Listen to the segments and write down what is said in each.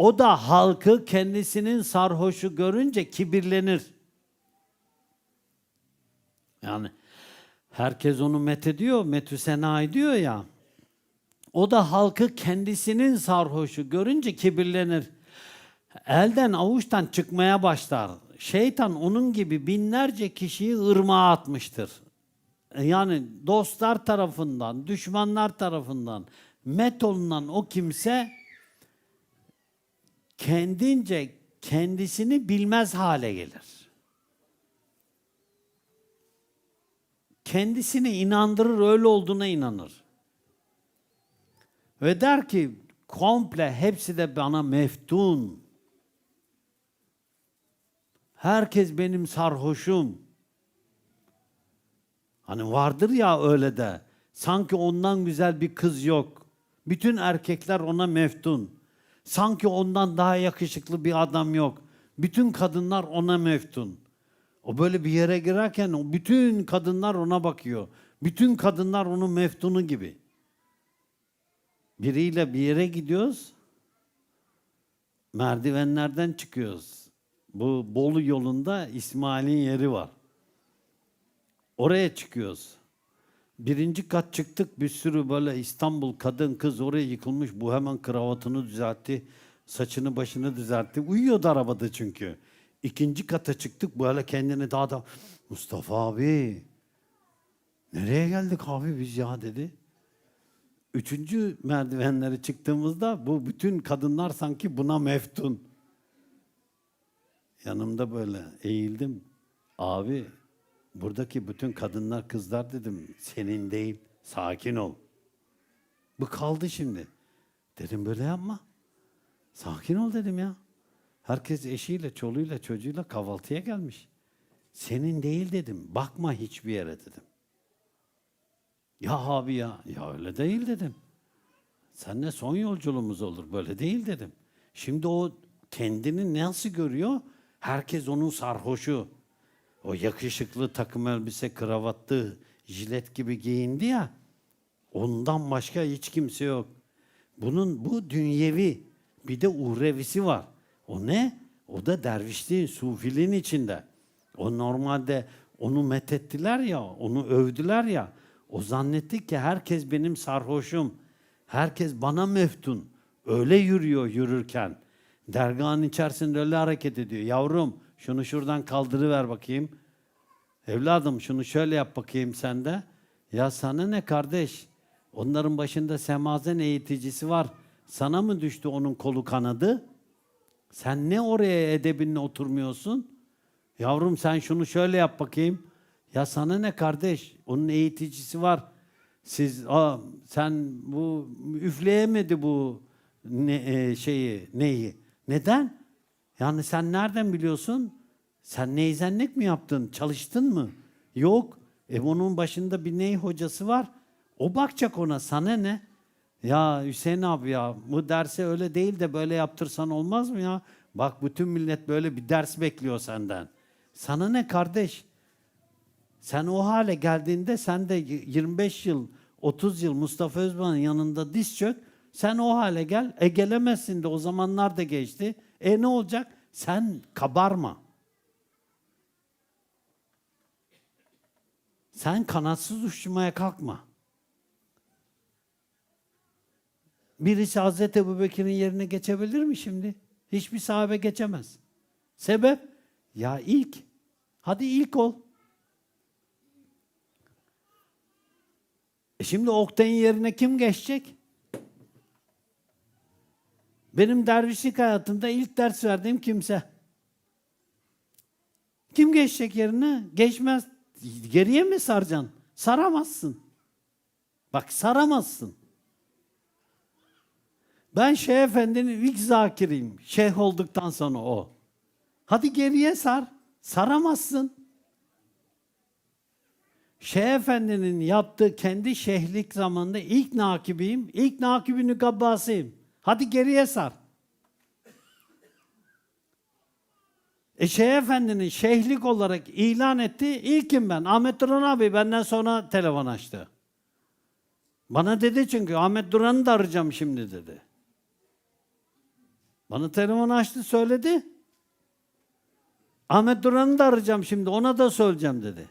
O da halkı kendisinin sarhoşu görünce kibirlenir. Yani herkes onu methediyor, metüsena ediyor ya. O da halkı kendisinin sarhoşu görünce kibirlenir. Elden avuçtan çıkmaya başlar. Şeytan onun gibi binlerce kişiyi ırmağa atmıştır. Yani dostlar tarafından, düşmanlar tarafından met olunan o kimse kendince kendisini bilmez hale gelir. Kendisini inandırır, öyle olduğuna inanır. Ve der ki komple hepsi de bana meftun. Herkes benim sarhoşum. Hani vardır ya öyle de. Sanki ondan güzel bir kız yok. Bütün erkekler ona meftun. Sanki ondan daha yakışıklı bir adam yok. Bütün kadınlar ona meftun. O böyle bir yere girerken o bütün kadınlar ona bakıyor. Bütün kadınlar onun meftunu gibi. Biriyle bir yere gidiyoruz. Merdivenlerden çıkıyoruz. Bu Bolu yolunda İsmail'in yeri var. Oraya çıkıyoruz. Birinci kat çıktık bir sürü böyle İstanbul kadın kız oraya yıkılmış. Bu hemen kravatını düzeltti. Saçını başını düzeltti. Uyuyordu arabada çünkü. İkinci kata çıktık böyle kendini daha da Mustafa abi nereye geldik abi biz ya dedi. Üçüncü merdivenlere çıktığımızda bu bütün kadınlar sanki buna meftun. Yanımda böyle eğildim. Abi buradaki bütün kadınlar kızlar dedim senin değil sakin ol. Bu kaldı şimdi. Dedim böyle yapma. Sakin ol dedim ya. Herkes eşiyle, çoluğuyla, çocuğuyla kahvaltıya gelmiş. Senin değil dedim. Bakma hiçbir yere dedim. Ya abi ya, ya öyle değil dedim. Seninle son yolculuğumuz olur, böyle değil dedim. Şimdi o kendini nasıl görüyor? Herkes onun sarhoşu. O yakışıklı takım elbise, kravatlı, jilet gibi giyindi ya. Ondan başka hiç kimse yok. Bunun bu dünyevi, bir de uhrevisi var. O ne? O da dervişliğin, sufiliğin içinde. O normalde onu methettiler ya, onu övdüler ya. O zannetti ki herkes benim sarhoşum. Herkes bana meftun. Öyle yürüyor yürürken. Dergahın içerisinde öyle hareket ediyor. Yavrum şunu şuradan kaldırıver bakayım. Evladım şunu şöyle yap bakayım sen de. Ya sana ne kardeş? Onların başında semazen eğiticisi var. Sana mı düştü onun kolu kanadı? Sen ne oraya edebinle oturmuyorsun? Yavrum sen şunu şöyle yap bakayım. Ya sana ne kardeş? Onun eğiticisi var. Siz aa, sen bu üfleyemedi bu ne, e, şeyi neyi? Neden? Yani sen nereden biliyorsun? Sen neyzenlik mi yaptın? Çalıştın mı? Yok. E onun başında bir ney hocası var. O bakacak ona. Sana ne? Ya Hüseyin abi ya bu derse öyle değil de böyle yaptırsan olmaz mı ya? Bak bütün millet böyle bir ders bekliyor senden. Sana ne kardeş? Sen o hale geldiğinde sen de 25 yıl, 30 yıl Mustafa Özman'ın yanında diz çök. Sen o hale gel. E gelemezsin de o zamanlar da geçti. E ne olacak? Sen kabarma. Sen kanatsız uçmaya kalkma. Birisi Hazreti Ebubekir'in yerine geçebilir mi şimdi? Hiçbir sahabe geçemez. Sebep? Ya ilk. Hadi ilk ol. E şimdi Oktay'ın yerine kim geçecek? Benim dervişlik hayatımda ilk ders verdiğim kimse. Kim geçecek yerine? Geçmez. Geriye mi saracaksın? Saramazsın. Bak saramazsın. Ben Şeyh Efendi'nin ilk zakiriyim. Şeyh olduktan sonra o. Hadi geriye sar. Saramazsın. Şeyh Efendi'nin yaptığı kendi şeyhlik zamanında ilk nakibiyim. İlk nakibini gabbasıyım. Hadi geriye sar. E Şeyh Efendi'nin şeyhlik olarak ilan etti. İlkim ben. Ahmet Duran abi benden sonra telefon açtı. Bana dedi çünkü Ahmet Duran'ı da arayacağım şimdi dedi. Bana telefon açtı söyledi. Ahmet Duran'ı da arayacağım şimdi ona da söyleyeceğim dedi.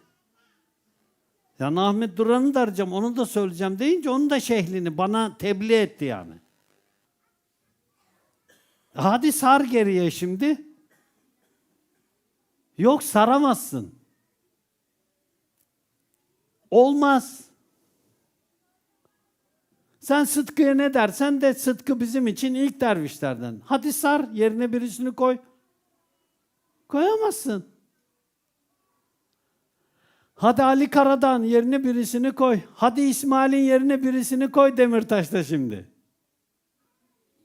Yani Ahmet Duran'ı da arayacağım onu da söyleyeceğim deyince onun da şehlini bana tebliğ etti yani. Hadi sar geriye şimdi. Yok saramazsın. Olmaz. Sen Sıtkı'ya ne dersen de Sıtkı bizim için ilk dervişlerden. Hadi sar yerine birisini koy. Koyamazsın. Hadi Ali Karadan yerine birisini koy. Hadi İsmail'in yerine birisini koy Demirtaş'ta şimdi.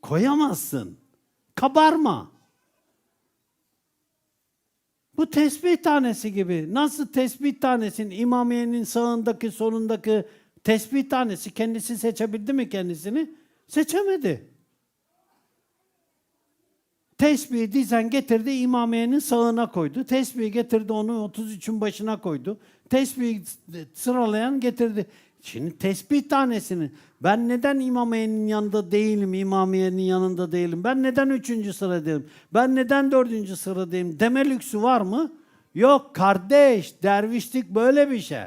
Koyamazsın. Kabarma. Bu tesbih tanesi gibi. Nasıl tesbih tanesinin imamiyenin sağındaki solundaki tesbih tanesi kendisi seçebildi mi kendisini? Seçemedi. Tesbihi dizen getirdi imamiyenin sağına koydu. Tesbihi getirdi onu 33'ün başına koydu. Tesbihi sıralayan getirdi. Şimdi tesbih tanesini ben neden imamiyenin yanında değilim, imamiyenin yanında değilim? Ben neden üçüncü sıradayım? Ben neden dördüncü sıradayım? Deme lüksü var mı? Yok kardeş, dervişlik böyle bir şey.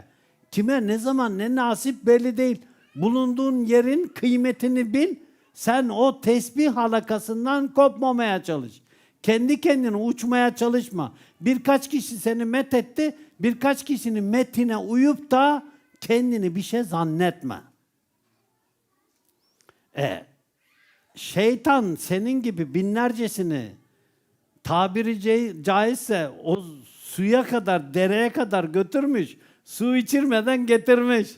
Kime, ne zaman, ne nasip belli değil. Bulunduğun yerin kıymetini bil. Sen o tesbih halakasından kopmamaya çalış. Kendi kendine uçmaya çalışma. Birkaç kişi seni met etti, birkaç kişinin metine uyup da kendini bir şey zannetme. E, şeytan senin gibi binlercesini tabiri ca- caizse o suya kadar, dereye kadar götürmüş. Su içirmeden getirmiş.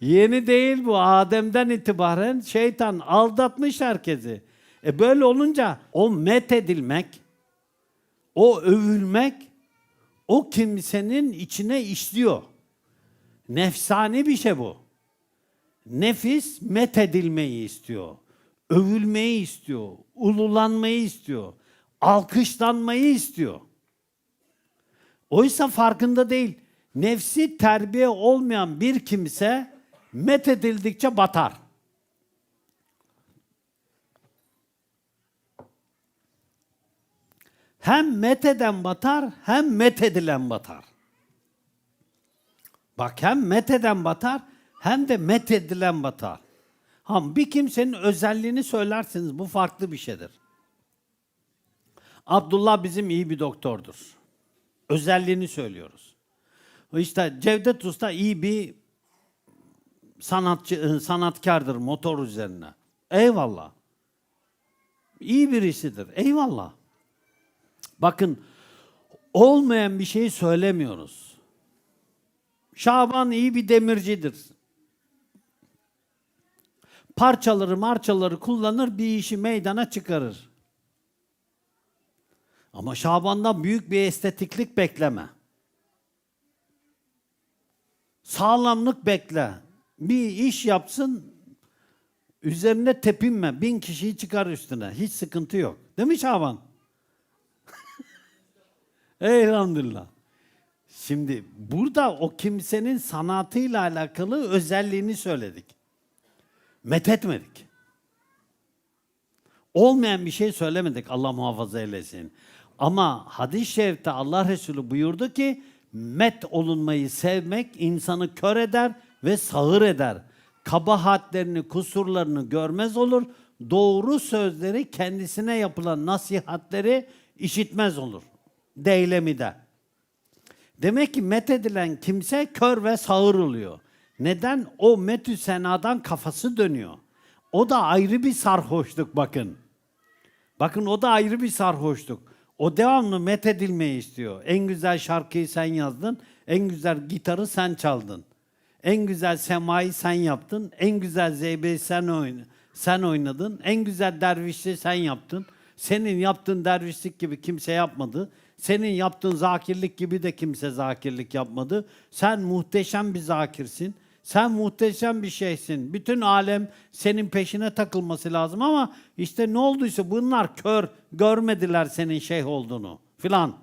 Yeni değil bu. Adem'den itibaren şeytan aldatmış herkesi. E böyle olunca o met edilmek, o övülmek, o kimsenin içine işliyor. Nefsani bir şey bu. Nefis met edilmeyi istiyor. Övülmeyi istiyor. Ululanmayı istiyor. Alkışlanmayı istiyor. Oysa farkında değil. Nefsi terbiye olmayan bir kimse met edildikçe batar. Hem met eden batar, hem met edilen batar. Bak hem met eden batar, hem de met edilen batar. Ha, bir kimsenin özelliğini söylersiniz, bu farklı bir şeydir. Abdullah bizim iyi bir doktordur. Özelliğini söylüyoruz. İşte Cevdet Usta iyi bir sanatçı, sanatkardır motor üzerine. Eyvallah. İyi birisidir. Eyvallah. Bakın olmayan bir şeyi söylemiyoruz. Şaban iyi bir demircidir. Parçaları marçaları kullanır bir işi meydana çıkarır. Ama Şaban'dan büyük bir estetiklik bekleme. Sağlamlık bekle. Bir iş yapsın, üzerine tepinme. Bin kişiyi çıkar üstüne. Hiç sıkıntı yok. Değil mi Şaban? Elhamdülillah. Şimdi burada o kimsenin sanatıyla alakalı özelliğini söyledik. Methetmedik. Olmayan bir şey söylemedik Allah muhafaza eylesin. Ama hadis-i şerifte Allah Resulü buyurdu ki met olunmayı sevmek insanı kör eder ve sağır eder. Kabahatlerini, kusurlarını görmez olur. Doğru sözleri kendisine yapılan nasihatleri işitmez olur. Deylemi de. Demek ki met edilen kimse kör ve sağır oluyor. Neden? O metü senadan kafası dönüyor. O da ayrı bir sarhoşluk bakın. Bakın o da ayrı bir sarhoşluk. O devamlı met edilmeyi istiyor. En güzel şarkıyı sen yazdın, en güzel gitarı sen çaldın. En güzel semayı sen yaptın, en güzel zeybeyi sen, oyn sen oynadın, en güzel dervişliği sen yaptın. Senin yaptığın dervişlik gibi kimse yapmadı. Senin yaptığın zakirlik gibi de kimse zakirlik yapmadı. Sen muhteşem bir zakirsin. Sen muhteşem bir şeysin. Bütün alem senin peşine takılması lazım ama işte ne olduysa bunlar kör, görmediler senin şeyh olduğunu filan.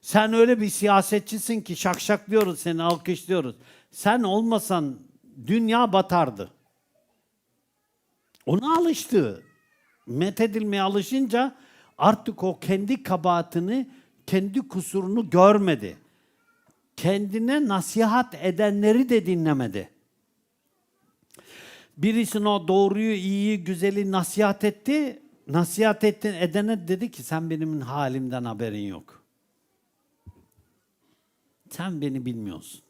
Sen öyle bir siyasetçisin ki şakşaklıyoruz seni, alkışlıyoruz. Sen olmasan dünya batardı. Ona alıştı. Methedilmeye alışınca artık o kendi kabahatini, kendi kusurunu görmedi. Kendine nasihat edenleri de dinlemedi. Birisine o doğruyu, iyiyi, güzeli nasihat etti. Nasihat etti, edene dedi ki sen benim halimden haberin yok. Sen beni bilmiyorsun.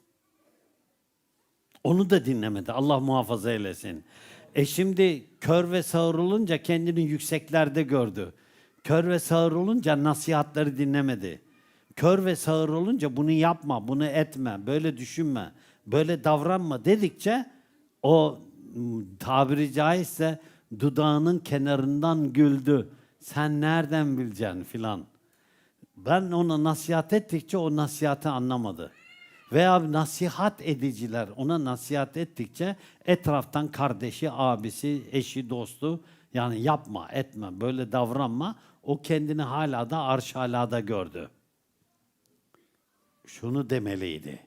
Onu da dinlemedi. Allah muhafaza eylesin. E şimdi kör ve sağır olunca kendini yükseklerde gördü. Kör ve sağır olunca nasihatleri dinlemedi. Kör ve sağır olunca bunu yapma, bunu etme, böyle düşünme, böyle davranma dedikçe o tabiri caizse dudağının kenarından güldü. Sen nereden bileceksin filan. Ben ona nasihat ettikçe o nasihatı anlamadı. Veya nasihat ediciler ona nasihat ettikçe etraftan kardeşi, abisi, eşi, dostu yani yapma, etme, böyle davranma. O kendini hala da arş halada gördü. Şunu demeliydi.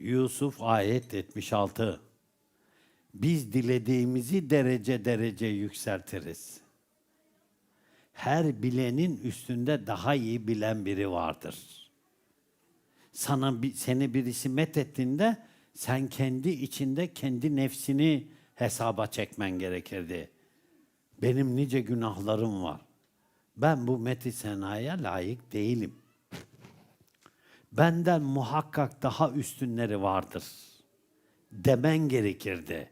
Yusuf ayet 76. Biz dilediğimizi derece derece yükseltiriz her bilenin üstünde daha iyi bilen biri vardır. Sana seni birisi met ettiğinde sen kendi içinde kendi nefsini hesaba çekmen gerekirdi. Benim nice günahlarım var. Ben bu meti senaya layık değilim. Benden muhakkak daha üstünleri vardır. Demen gerekirdi.